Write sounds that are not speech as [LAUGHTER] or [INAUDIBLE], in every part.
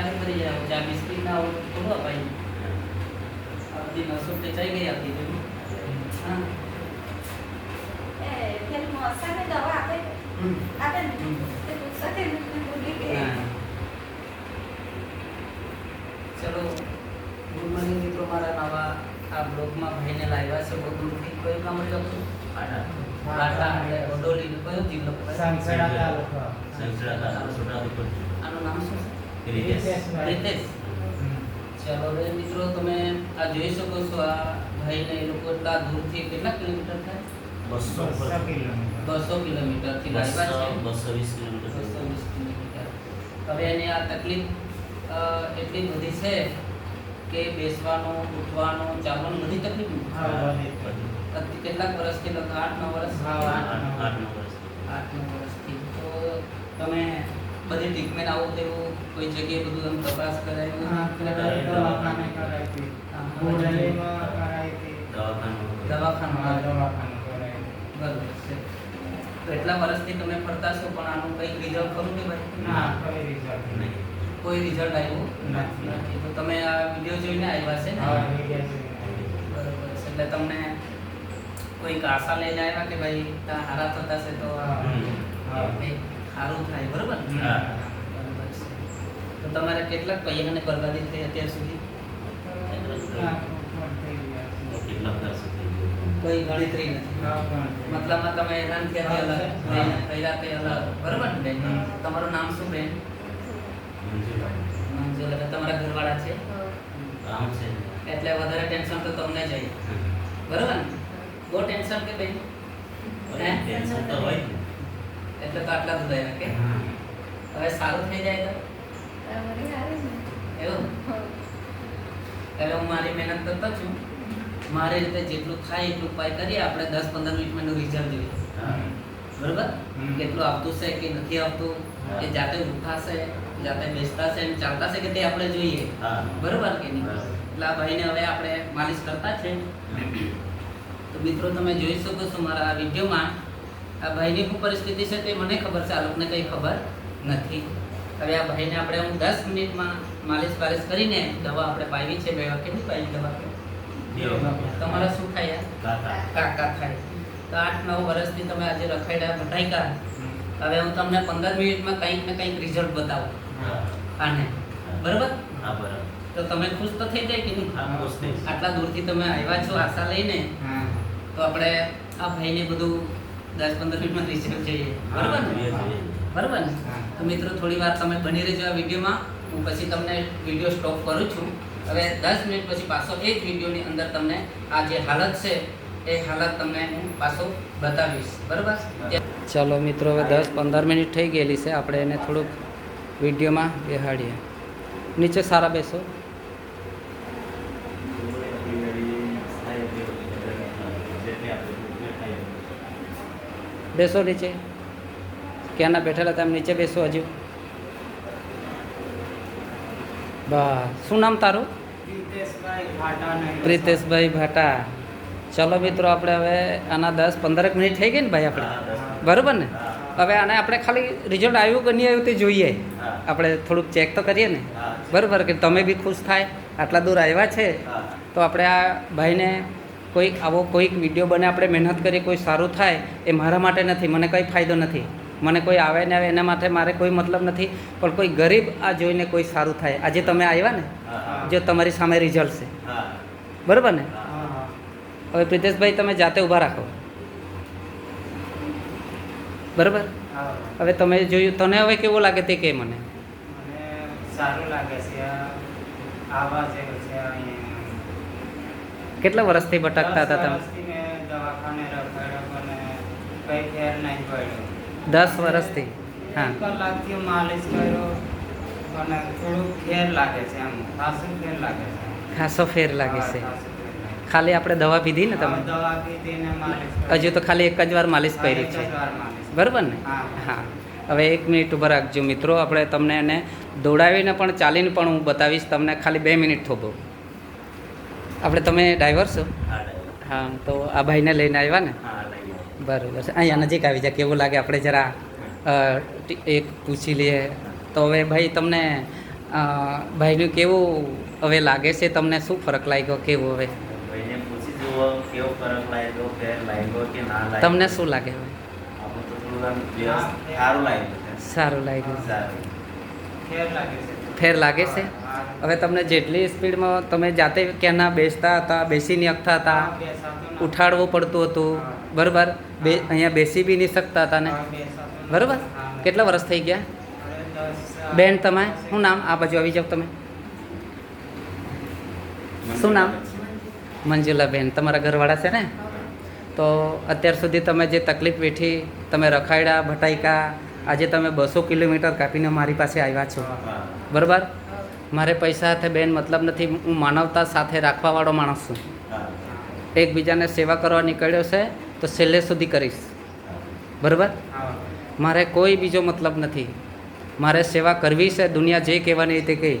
સારી પડી જાય જ્યાં બિસ્કિટ ના હોય તો થોડું અપાય આ બધી નસો ખેંચાઈ ગઈ આપણી જોઈ હા. એ પેલી મોસાને દવા આપે. આપે ને? હમ. ભૂલી ગઈ ચલો ગુડ મોર્નિંગ મિત્રો મારા નવા આ બ્લોગમાં ભાઈને લાવ્યા છે. બહુ દૂરથી કયું ગામ હતું બાટા એટલે વડોલી કયો જિલ્લો સંસડા તાલુકો આનું નામ શું છે. રીતેશ ચાલો રે મિત્રો તમે આ જોઈ શકો છો આ ભાઈને એ લોકો એટલા દૂરથી કેટલા કિલોમીટર થાય? બસો કિલોમીટર. બસો કિલોમીટરથી લાવ્યા છે? બસો વીસ કિલોમીટર. બસો વીસ કિલોમીટર. હવે એની આ તકલીફ એટલી બધી છે કે બેસવાનું ઉઠવાનું ચાલવાનું બધી તકલીફ કેટલાક વર્ષથી લગભગ આઠ નવ વર્ષ આઠ નવ વર્ષ આઠ નવ વર્ષથી. તો તમે બધી ટ્રીટમેન્ટ આવું તેવું કોઈ જગ્યાએ બધું એમ તપાસ કરાય હા, દવાખાને કરાવી હતી. કરાવી દવાખાનું દવાખાનું દવાખાનું કરાવી. બરોબર છે તો એટલા વર્ષથી તમે ફરતા છો પણ આનું કંઈક રિઝલ્ટ ખરું કે ભાઈ ના, કોઈ result નહીં. કોઈ રિઝલ્ટ આવ્યું નથી. તો તમે આ વીડિયો જોઈને આવ્યા છે ને. બરોબર છે એટલે તમને કોઈક આશા લઈને આવ્યા કે ભાઈ ત્યાં હારા થતા છે તો. હા. સારું થાય બરોબર? તો તમારે કેટલાક પૈયાને બરબાદી થઈ અત્યાર સુધી? કોઈ ગણતરી નથી. મતલબમાં તમે હેરાન થયા અલગ. ભાઈને તે અલગ. બરોબર ને બેન તમારું નામ શું બેન? તમારા ઘરવાળા છે? એટલે વધારે ટેન્શન તો તમને જ હોય. બરોબર ને? બહુ ટેન્શન કે બેન? ટેન્શન તો હોય. એટલે તો આટલા બધા આવ્યા કે. હવે સારું થઈ જાય તો? એવું? હવે હું મારી મહેનત કરતો છું. મારી રીતે જેટલું થાય એટલું ઉપાય કરીએ આપણે દસ પંદર મિનિટમાં રિઝલ્ટ જોઈએ. બરોબર? કેટલું આવતું છે કે નથી આવતું એ જાતે ઉઠાશે જાતે બેસતા છે ચાલતા છે કે તે આપણે જોઈએ. બરોબર કે નહીં? એટલે આ ભાઈને હવે આપણે માલિશ કરતા છે. તો મિત્રો તમે જોઈ શકો છો મારા આ વિડીયોમાં આ ભાઈની શું પરિસ્થિતિ છે તે મને ખબર છે આ લોકોને કંઈ ખબર નથી. હવે આ ભાઈને આપણે હું દસ મિનિટમાં માલિશ બાલિશ કરીને દવા આપણે પાવી છે બે કેટલી પાવી દવા તમારા શું થાય કાકા. ખાય તો આઠ નવ વર્ષથી તમે આજે રખાયડા ભટાઈકા હવે હું તમને પંદર મિનિટમાં કંઈક ને કંઈક રિઝલ્ટ બતાવું. આને. બરોબર? હા, બરાબર. તો તમે ખુશ તો થઈ જાય કે નહીં. આટલા દૂરથી તમે આવ્યા છો આશા લઈને? તો આપણે આ ભાઈને બધું દસ પંદર મિનિટમાં રિઝલ્ટ જોઈએ હા, બરોબર ને? જોઈએ. બરોબર ને? તો મિત્રો થોડી વાર તમે બની રહેજો આ વિડીયોમાં. હું પછી તમને વીડિયો સ્ટોપ કરું છું. હવે દસ મિનિટ પછી પાછો એ જ વિડીયોની અંદર તમને આ જે હાલત છે એ હાલત તમને હું પાછો બતાવીશ. બરોબર? ચાલો મિત્રો હવે દસ પંદર મિનિટ થઈ ગયેલી છે. આપણે એને થોડુંક વિડીયોમાં બેહાડીએ. નીચે સારા બેસો. બેસો નીચે. ક્યાંના બેઠેલા તમે નીચે બેસો હજુ. બસ. શું નામ તારું? પ્રિતેશભાઈ ભાટા. ચલો મિત્રો આપણે હવે આના દસ પંદરક મિનિટ થઈ ગઈ ને ભાઈ આપણે? બરાબર ને? હવે આને આપણે ખાલી રિઝલ્ટ આવ્યું કે નહીં આવ્યું તે જોઈએ. આપણે થોડુંક ચેક તો કરીએ ને? બરાબર કે તમે બી ખુશ થાય આટલા દૂર આવ્યા છે. તો આપણે આ ભાઈને કોઈક આવો કોઈક વીડિયો બને આપણે મહેનત કરી કોઈ સારું થાય એ મારા માટે નથી મને કંઈ ફાયદો નથી. મને કોઈ આવે ને આવે એના માટે મારે કોઈ મતલબ નથી પણ કોઈ ગરીબ આ જોઈને કોઈ સારું થાય. આજે તમે આવ્યા ને જો તમારી સામે રિઝલ્ટ છે. બરાબર ને. હવે પ્રિતેશભાઈ તમે જાતે ઊભા રાખો. બરાબર? હવે તમે જોયું તને હવે કેવું લાગે તે કે મને? સારું લાગે છે આવા છે કેટલા વર્ષથી ભટકતા હતા તમે? દસ વર્ષથી હા. કલાકથી માલિશ કર્યો પણ થોડુંક ફેર લાગે છે એમ ખાસું ફેર લાગે છે. ખાસો ફેર લાગે. ખાલી આપણે દવા પીધી ને તમે? દવા પીધી ને માલિશ હજુ તો ખાલી એક જ વાર માલિશ કરી છે. બરાબર ને? હા. હા. હવે એક મિનિટ ઊભા રાખજો મિત્રો આપણે તમને એને દોડાવીને પણ ચાલીને પણ હું બતાવીશ તમને ખાલી બે મિનિટ થોભો. આપણે તમે ડ્રાઈવર છો? હા તો આ ભાઈને લઈને આવ્યા ને? બરાબર છે. અહીંયા નજીક આવી જાય કેવું લાગે આપણે જરા એક પૂછી લઈએ. તો હવે ભાઈ તમને ભાઈનું કેવું હવે લાગે છે? તમને શું ફરક લાગ્યો? કેવું હવે? ભાઈને પૂછી જુઓ કેવો ફરક લાગ્યો ફેર લાગ્યો કે ના લાગ્યો? તમને શું લાગે હવે? સારું લાગ્યું સારું લાગ્યું. ફેર લાગે છે. હવે તમને જેટલી સ્પીડમાં તમે જાતે ક્યાંના બેસતા હતા, બેસી નહીં શકતા હતા. ઉઠાડવું પડતું હતું, બરાબર બે, અહીંયા બેસી બી નહીં શકતા હતા ને. બરાબર કેટલા વર્ષ થઈ ગયા બેન તમે શું નામ આ બાજુ આવી જાઓ તમે શું નામ? મંજુલાબેન, તમારા ઘરવાળા છે ને તો અત્યાર સુધી તમે જે તકલીફ વેઠી, તમે રખાયડા ભટાઈકા આજે તમે બસો કિલોમીટર કાપીને મારી પાસે આવ્યા છો બરાબર? મારે પૈસા સાથે બેન મતલબ નથી, હું માનવતા સાથે રાખવાવાળો માણસ છું. એકબીજાને સેવા કરવા નીકળ્યો છે, તો છેલ્લે સુધી કરીશ. બરાબર? મારે કોઈ બીજો મતલબ નથી. મારે સેવા કરવી છે, દુનિયા જે કહેવાની તે કહી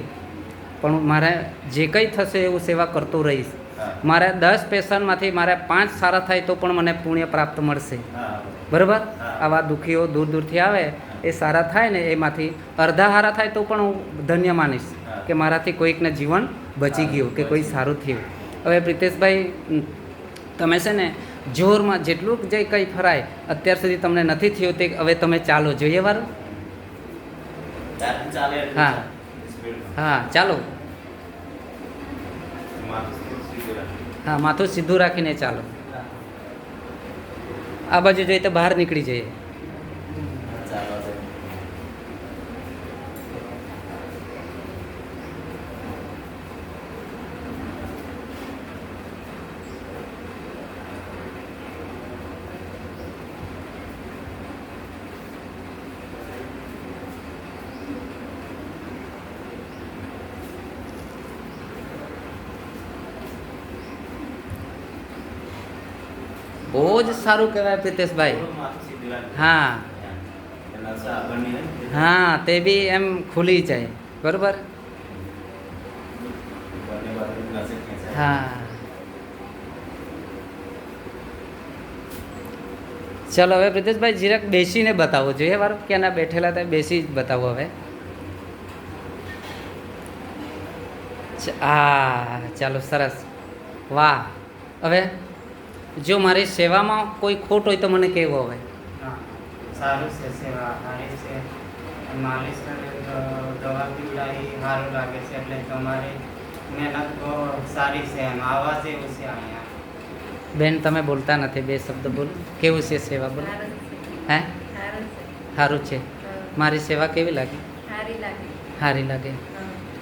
પણ મારે જે કંઈ થશે એવું સેવા કરતો રહીશ. મારે દસ પેશન્ટમાંથી મારે પાંચ સારા થાય તો પણ મને પુણ્ય પ્રાપ્ત મળશે. બરાબર? આવા દુઃખીઓ દૂર દૂરથી આવે એ સારા થાય ને એમાંથી અડધા સારા થાય તો પણ હું ધન્ય માનીશ કે મારાથી કોઈકને જીવન બચી ગયું કે કોઈ સારું થયું. હવે પ્રિતેશભાઈ તમે છે ને જોરમાં જેટલું જે કંઈ ફરાય અત્યાર સુધી તમને નથી થયું તે હવે તમે ચાલો જોઈએ વારું? હા. હા ચાલો. હા માથું સીધું રાખીને ચાલો. આ બાજુ જોઈએ તો બહાર નીકળી જઈએ. બહુ જ સારું કહેવાય પ્રિતેશભાઈ. હા. એના હા, તે બી એમ ખુલી જાય. બરોબર. હા. ચલો, હવે પ્રિતેશભાઈ જીરક બેસીને બતાવો. જોઈએ વાર કે ના બેઠેલા ત્યાં બેસી જ બતાવો હવે. હા, ચાલો, સરસ. વાહ. હવે? જો મારી સેવામાં કોઈ ખોટ હોય તો મને કહેવો હવે? સારું છે સેવા સારી છે. માલિશ દવા પીવડાવી સારું લાગે છે એટલે તમારી મહેનત બહુ સારી છે એમ. આવા જેવું છે અહીંયા. બેન તમે બોલતા નથી બે શબ્દ બોલ. કેવું છે સેવા બોલ? હે? સારું છે. સારું છે. હા. મારી સેવા કેવી લાગી? સારી લાગે. સારી લાગે.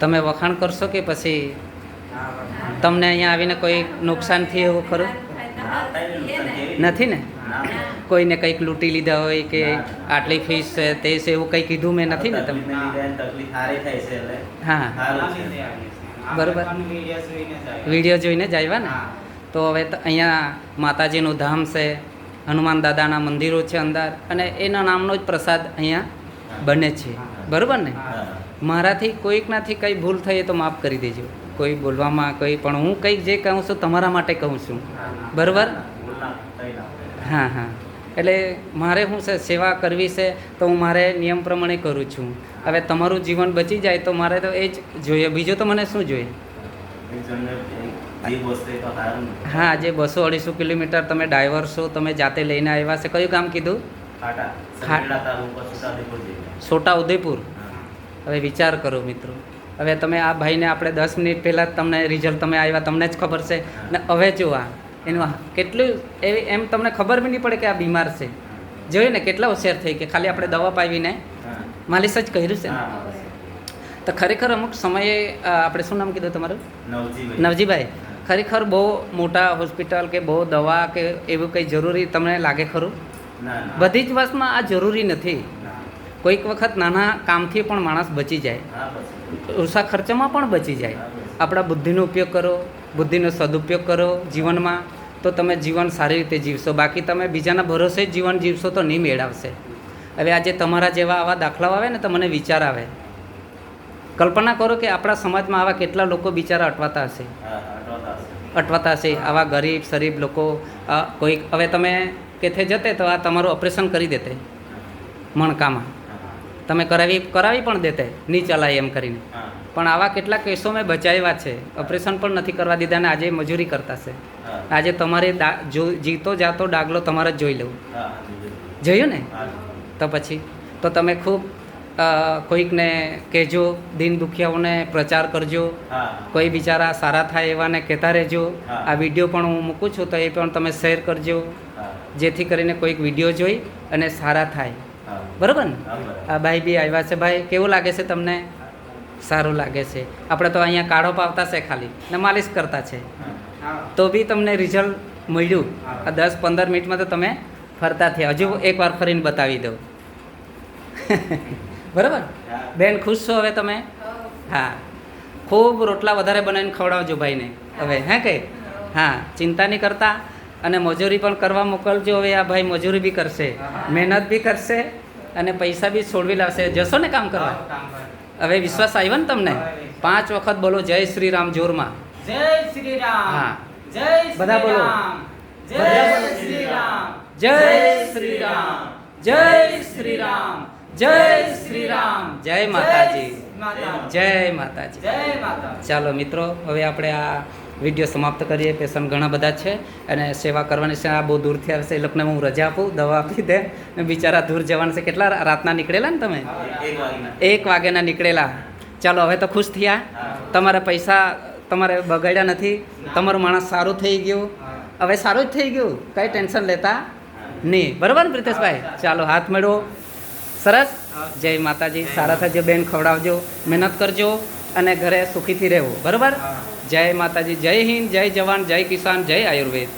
તમે વખાણ કરશો કે પછી તમને અહીંયા આવીને કોઈ નુકસાન થયું એવું ખરું? નથી ને? કોઈને કંઈક લૂંટી લીધા હોય કે આટલી ફીસ છે તે છે એવું કંઈ કીધું મેં નથી ને તમને? હા. બરોબર. વીડિયો જોઈને જ આવ્યા. ને? તો હવે તો અહીંયા માતાજીનું ધામ છે હનુમાન દાદાના મંદિરો છે અંદર અને એના નામનો જ પ્રસાદ અહીંયા બને છે. બરાબર ને. મારાથી કોઈકનાથી કંઈ ભૂલ થઈ તો માફ કરી દેજો. કોઈ બોલવામાં કોઈ પણ હું કંઈક જે કહું છું તમારા માટે કહું છું. બરાબર? હા. હા. એટલે મારે શું છે સેવા કરવી છે તો હું મારે નિયમ પ્રમાણે કરું છું. હવે તમારું જીવન બચી જાય તો મારે તો એ જ જોઈએ. બીજું તો મને શું જોઈએ. હા જે બસો અઢીસો કિલોમીટર તમે ડ્રાઈવર છો તમે જાતે લઈને આવ્યા છે. કયું કામ કીધું. છોટા ઉદયપુર હવે વિચાર કરો મિત્રો. હવે તમે આ ભાઈને આપણે દસ મિનિટ પહેલાં તમને રિઝલ્ટ તમે આવ્યા તમને જ ખબર છે. ને હવે જો આ એનું કેટલું એવી એમ તમને ખબર બી નહીં પડે કે આ બીમાર છે. જોયું ને કેટલા હોશિયાર થઈ કે ખાલી આપણે દવા પાવીને. માલિશ જ કર્યું છે તો ખરેખર અમુક સમયે આપણે શું નામ કીધું તમારું? નવજીભાઈ. ખરેખર બહુ મોટા હોસ્પિટલ કે બહુ દવા કે એવું કંઈ જરૂરી તમને લાગે ખરું. બધી જ વાતમાં આ જરૂરી નથી. કોઈક વખત નાના કામથી પણ માણસ બચી જાય. ઓછા ખર્ચામાં પણ બચી જાય. આપણા બુદ્ધિનો ઉપયોગ કરો, બુદ્ધિનો સદુપયોગ કરો જીવનમાં, તો તમે જીવન સારી રીતે જીવશો. બાકી તમે બીજાના ભરોસે જ જીવન જીવશો તો નહીં મેળવશે. હવે આજે તમારા જેવા આવા દાખલાઓ આવે ને તો મને વિચાર આવે. કલ્પના કરો કે આપણા સમાજમાં આવા કેટલા લોકો બિચારા અટવાતા હશે. અટવાતા હશે. આવા ગરીબ, શરીફ લોકો કોઈક હવે તમે કેથે જતે તો આ તમારું ઓપરેશન કરી દેતે. મણકામાં. તમે કરાવી કરાવી પણ દેતે નહીં ચલાય એમ કરીને. પણ આવા કેટલા કેસો મેં બચાવ્યા છે. ઓપરેશન પણ નથી કરવા દીધા ને આજે મજૂરી કરતા છે. આજે તમારે જો જીતો જાતો ડાગલો તમારે જ જોઈ લેવું. જોયું ને? તો પછી તો તમે ખૂબ કોઈકને કહેજો દિન દુખિયાઓને પ્રચાર કરજો. કોઈ બિચારા સારા થાય એવાને કહેતા રહેજો. આ વીડિયો પણ હું મૂકું છું તો એ પણ તમે શેર કરજો. જેથી કરીને કોઈક વીડિયો જોઈ અને સારા થાય. બરાબર ને? આ ભાઈ બી આવ્યા છે. ભાઈ કેવું લાગે છે તમને? સારું લાગે છે. આપણે તો અહીંયા કાઢો પાવતા છે ખાલી ને માલિશ કરતા છે. તો બી તમને રિઝલ્ટ મળ્યું. આ દસ પંદર મિનિટમાં તો તમે ફરતા થયા. હજુ એકવાર ફરીને બતાવી દઉં. [LAUGHS] બરાબર? બેન ખુશ છો હવે તમે? હા. ખૂબ રોટલા વધારે બનાવીને ખવડાવજો ભાઈને. હવે હે કે? હા ચિંતા નહીં કરતા. અને મજૂરી પણ કરવા મોકલજો હવે આ ભાઈ મજૂરી બી કરશે. મહેનત બી કરશે. અને પૈસા બી છોડવી લાવશે. જશો ને કામ કરવા. હવે વિશ્વાસ આવ્યો ને તમને? પાંચ વખત બોલો જય શ્રી રામ જોરમાં. જય શ્રી રામ હા. જય બધા બોલો. જય શ્રી રામ જય શ્રી રામ જય શ્રી રામ જય શ્રી રામ જય માતાજી. જય માતાજી. જય માતા ચાલો મિત્રો હવે આપણે આ વીડિયો સમાપ્ત કરીએ પેશન્ટ ઘણા બધા છે અને સેવા કરવાની છે આ બહુ દૂરથી છે એ લોકોને હું રજા આપું દવા આપી દે બિચારા દૂર જવાના છે. કેટલા રાતના નીકળેલા ને તમે? એક વાગ્યાના નીકળેલા. ચાલો હવે તો ખુશ થયા. તમારા પૈસા તમારે બગાડ્યા નથી. તમારું માણસ સારું થઈ ગયું. હવે સારું જ થઈ ગયું. કંઈ ટેન્શન લેતા નહીં. બરાબર ને પ્રિતેશભાઈ? ચાલો હાથ મેળવો. સરસ. જય માતાજી. સારા થજો બેન ખવડાવજો. મહેનત કરજો. અને ઘરે સુખીથી રહેવું. બરાબર? જય માતાજી જય હિન્દ જય જવાન જય કિસાન જય આયુર્વેદ.